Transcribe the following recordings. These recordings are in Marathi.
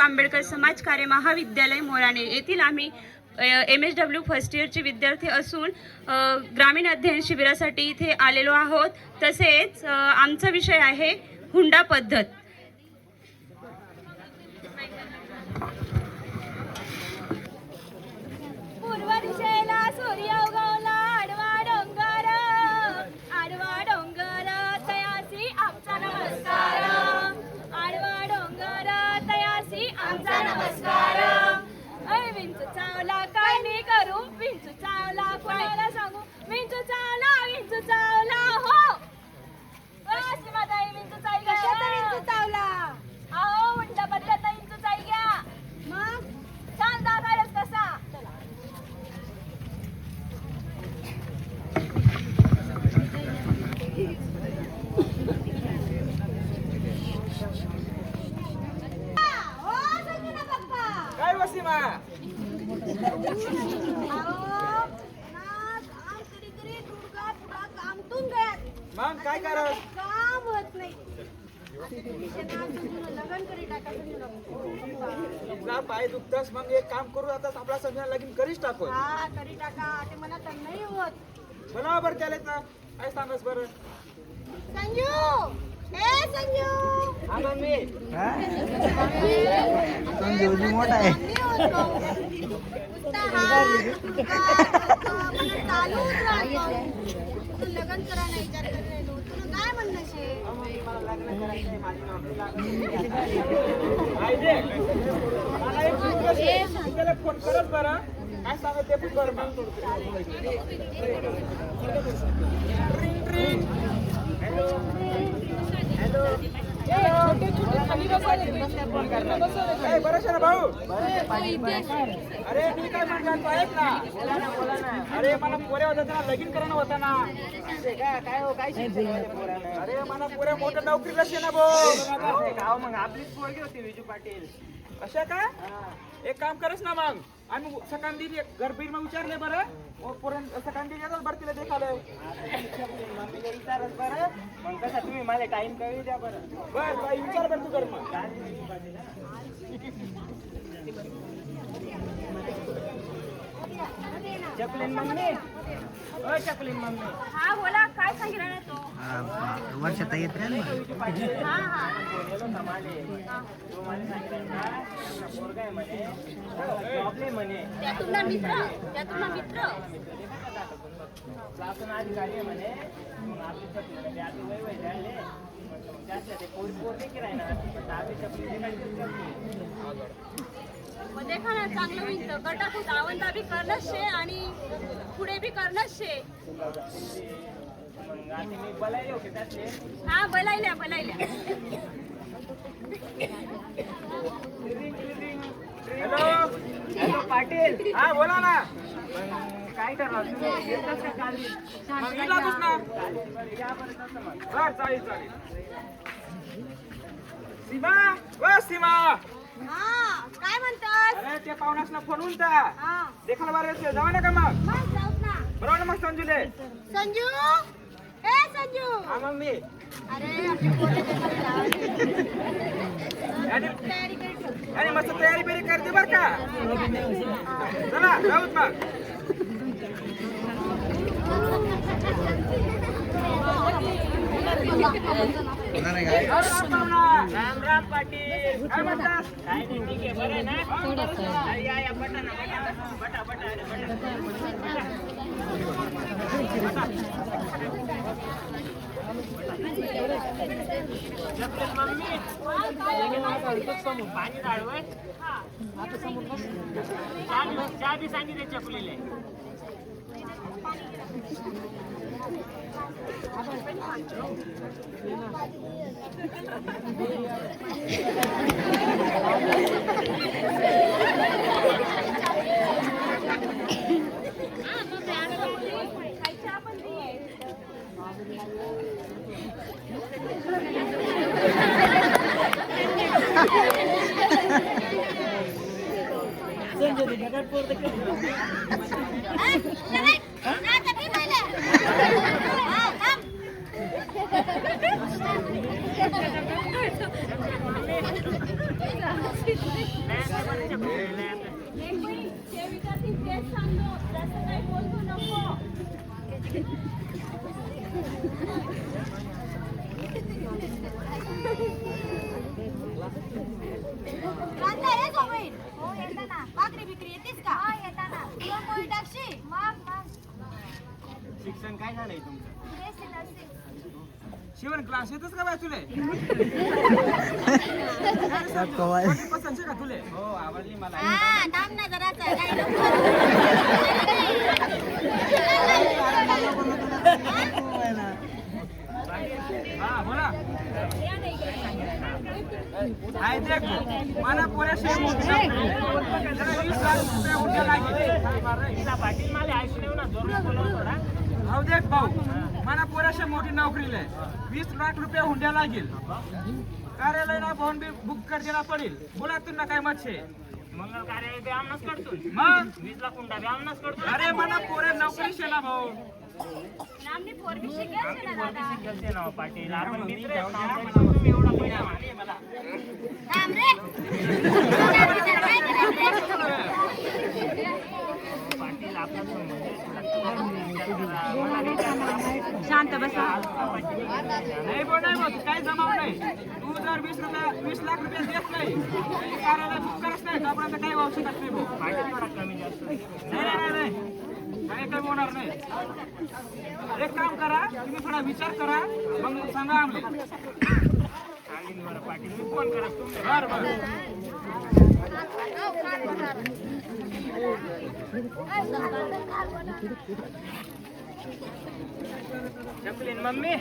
आंबेडकर समाज कार्य महाविद्यालय मोराणे येथील आम्ही एम एस डब्ल्यू फर्स्ट इयरचे विद्यार्थी असून ग्रामीण अध्ययन शिबिरासाठी इथे आलेलो आहोत. तसेच आमचा विषय आहे हुंडा पद्धत. पूर्व दिशेला सूर्य मग काय करत? काम होत नाही. लग्न करी टाका तुझा पाय दुखतस मग एक काम करू आता आपला संध्या लगीन करीच टाकू हा करी टाका ते मला तर नाही होत. बरं त्याला ना काय सांगस बरं? संजू! ए संजू! हा मोठा आहे. लग्न करायला विचार करत राहिलो. तुला काय म्हणणं शे? फोन करत बरं काय सांगत ते पण बरं मग ट्रिंग ट्रिंग हॅलो हॅलो भाऊ. अरे मी काय म्हणणार तू ऐक ना. अरे मला पोऱ्या होता ना लगीन करणं होतं ना. काय हो काय अरे मला पोऱ्या मोठ्या नोकरीला शे ना भाऊ हो, हो, हो. मग आपलीच पोरगी होती विजू पाटील. अशा का? एक काम करस ना मग. आम्ही सकांदी गरबीर घरबीर मग विचारले बरं. पुरण सकांदी येतात बरं तिला देखाले. विचारच बरं मग कसं तुम्ही मला टाइम कळी द्या बरं बरं बाई विचार बरं तू कर मग. चकलीन मम्मी ओ मम्मी. हा बोला काय सांगितलं ना तो? वर्षात येत राहील ना. हा हा. नाही त्या तुमचा मित्र त्या तुमचा मित्र. म्हणे मग ते देखा ना चांगलं होईल गटातून आवंदा बी करणंच शे आणि पुढे बी करणंच शे. हा बोलायल्या बोलायल्या. Hello hello Patil. हा बोला ना. काय करणार चालेल चालेल. सीमा सीमा. हा काय म्हणतोस? अरे ते पाहुण्यासला फोन उलटा. हा. देखायला बरं येते जाऊ नका मग. मग जाऊत ना. बरोबर ना मग संजूले? संजू? ए संजू! हा मग मी. अरे आपली पोरं देखायला लावली. आणि तयारी करी ठेव. आणि मस्त तयारी बिरी करते बर का? चला जाऊत मग. राम राम राम राम पाटील काय म्हणतात काय नाही ठीक आहे बरं आहे ना अरे, या, या, बटा ना, बटा. बटा, बटा, अरे, बटा. चपलेत मम्मी पाणी काढवय चहा बी सांगितले चपलेले खायच्या पण नाही हा, तर मी पाहिलं. हा, थांब. एक मिनिट, ते विद्यार्थी तेच सांगतो जास्त काही बोलू नको कांदा रे सोबत हो येताना भाकरी बिकरी येतेस का हा येताना तुला पोळी टाकशी मग मग शिक्षण काय झालंय तुमचं? बेसी नर्सिंग शिवण क्लास येतच का बाय तुले? कवाय. पसंत का तुले? हो आवडली मला. हा थांब ना हा बोला. हाय देख. मला पोऱ्या जरा वीस लाख रुपये उद्या लागेल. भाऊ देख भाऊ. पोऱ्याशी मोठी नोकरीला आहे वीस लाख रुपये हुंड्या लागेल. कार्यालयाला फोन बी बुक करतेला पडेल. बोला तुला काय मत छे मंगल कार्य बी आमनाच करतो मग? वीस लाख हुंडा बी आमनाच करतो अरे मला पोऱ्या नोकरी शेला भाऊ. हो पाटील. आपण मित्र एवढा पैसा मला थांब रे काय करायचं रे? पाटील आपला संबंध आहे. मला विचार शांत बसा. नाही बोल नाही बोल काही जमाव नाही. तू जर वीस रुपये वीस लाख रुपये देत नाही कार्यालय बुक करत नाही. तोपर्यंत काही होऊ शकत नाही भाऊ. कमी नाही नाही नाही, काही काही होणार नाही. एक काम करा तुम्ही थोडा विचार करा. मग सांगा आम्हाला पाटील मी फोन करा तुम्ही. बरं बरं. मम्मी.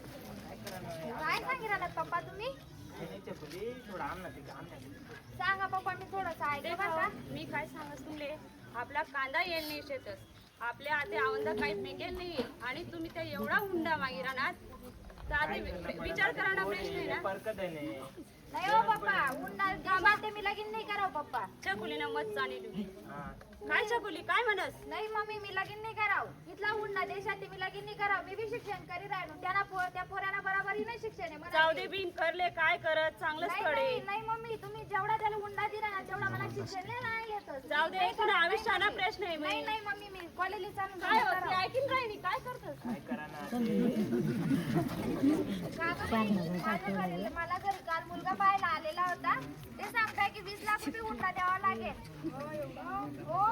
काय सांगितलं पप्पा तुम्ही? ना ना सांगा पप्पा मी थोडंसं ऐकलं बरं का. मी काय सांगत तुले? आपला कांदा येईल नाही शेतच आपल्या आधी आवंदा काही पिकेल नाही. आणि तुम्ही त्या एवढा हुंडा मागी राहणार. तर आधी विचार करा ना प्रश्न. ना नाही हो पप्पा. उन्हाळ कामात ते मी लगीन नाही करावं पप्पा. चकुलीनं मत चालली हा. काय चकुली काय म्हणस? नाही मम्मी मी लगीन नाही करावं. इथला उन्हा देशात मी लगीन नाही करावं. मी बी शिक्षण करी राहिलो. त्यांना पो- त्या पोरांना बराबरी नाही शिक्षण आहे मला जाऊ दे बिन करले काय करत? चांगलं नाही स्थळ आहे नाही नाही मम्मी तुम्ही जेवढा त्याला हुंडा दिला ना तेवढा मला शिक्षण नाही येतच जाऊ दे तुला आयुष्याला नाही मी. नाही. मम्मी मी कॉलेजला चालून काय होत? ते ऐकून राहिली काय करतस? काय करा ना माझ्या घरी मला घरी काल मुलगा पाहायला आलेला होता. ते सांगताय की वीस लाख रुपये हुंडा द्यावा लागेल. हो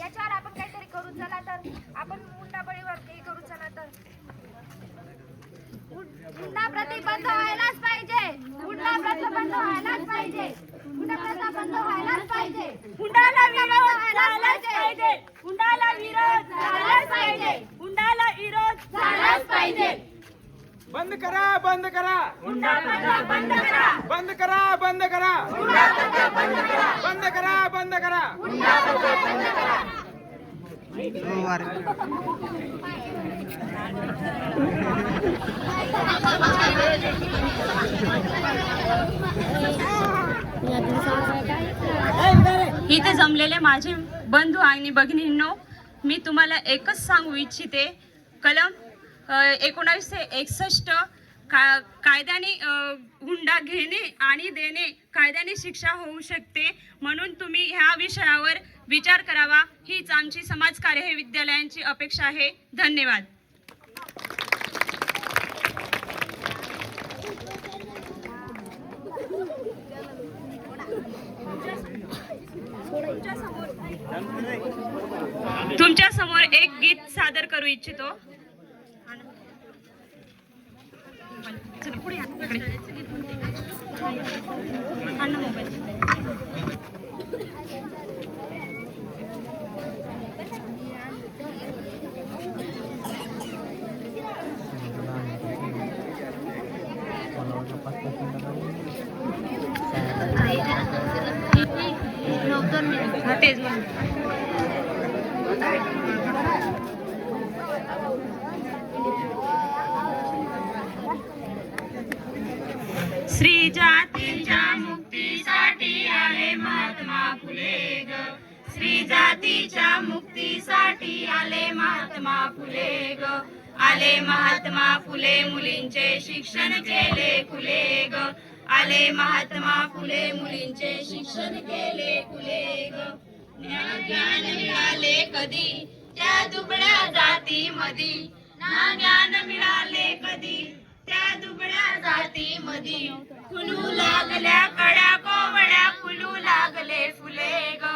याच्यावर आपण काहीतरी करू चला तर. आपण हुंडा बळीवर काही करू चला तर. हुंडा प्रति बंद व्हायलाच पाहिजे. हुंडा प्रति बंद व्हायलाच पाहिजे. हुंडा प्रथा बंद व्हायलाच पाहिजे. व्हायलाच झालाच पाहिजे. हुंडाला विरोध झालाच पाहिजे. हुंडाला विरोध झालाच पाहिजे. बंद करा बंद करा. हुंडा प्रथा बंद करा बंद करा. बंद करा. बंद करा बंद करा. इथे जमलेले माझे बंधू आणि भगिनींनो मी तुम्हाला एकच सांगू इच्छिते. कलम एकोणावीसशे एकसष्ट का कायद्याने हुंडा घेणे आणि देणे कायद्याने शिक्षा होऊ शकते. म्हणून तुम्ही ह्या विषयावर विचार करावा. हीच आमची समाजकार्य हे विद्यालयांची अपेक्षा आहे. धन्यवाद. तुमच्यासमोर एक गीत सादर करू इच्छितो. पुढे या, इकडे. आण ना मोबाईल. हा, तेच श्री जातीच्या मुक्तीसाठी आले महात्मा फुले ग. श्री जातीच्या मुक्तीसाठी आले महात्मा फुले ग. आले महात्मा फुले मुलींचे शिक्षण केले फुले ग. आले महात्मा फुले मुलींचे शिक्षण केले फुले ज्ञान मिळाले कधी? त्या दुबळ्या जाती मधी. ना ज्ञान मिळाले कधी? त्या दुबळ्या जाती मधी. फुलू लागल्या कड्या कोवड्या फुलू लागले फुले ग.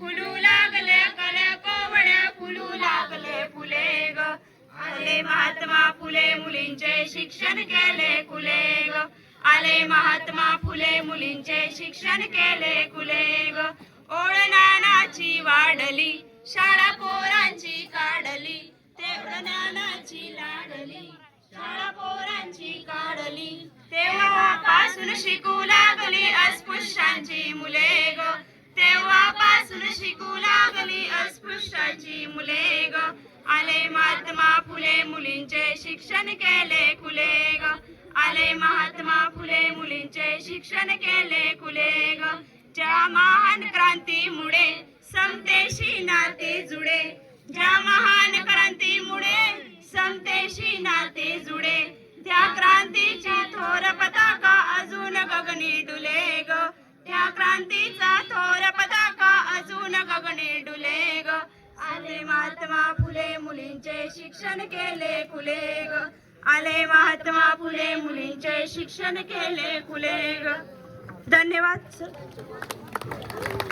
फुलू लागल्या कड्या कोवड्या फुलू लागले फुले ग. आले महात्मा फुले मुलींचे शिक्षण केले फुले ग. आले महात्मा फुले मुलींचे शिक्षण केले कुले ग ओळ नानाची वाढली शाळा पोरांची काढली तेवढ ज्ञानाची लागली शाळा पोरांची काढली. तेव्हापासून शिकू लागली अस्पृश्यांची मुले ग तेव्हापासून शिकू लागली अस्पृश्याची मुले ग आले महात्मा फुले मुलींचे शिक्षण केले कुले ग आले महात्मा फुले मुलींचे शिक्षण केले खुले ग. ज्या महान क्रांतीमुळे समतेशी नाते जुडे ज्या महान क्रांतीमुळे समतेशी नाते जुडे त्या क्रांतीची थोर पताका अजून गगनी डुले ग. त्या क्रांतीचा थोर पताका अजून गगनी डुले ग. आले महात्मा फुले मुलींचे शिक्षण केले खुले ग. आले महात्मा फुले मुलींचे शिक्षण केले खुले ग. धन्यवाद सर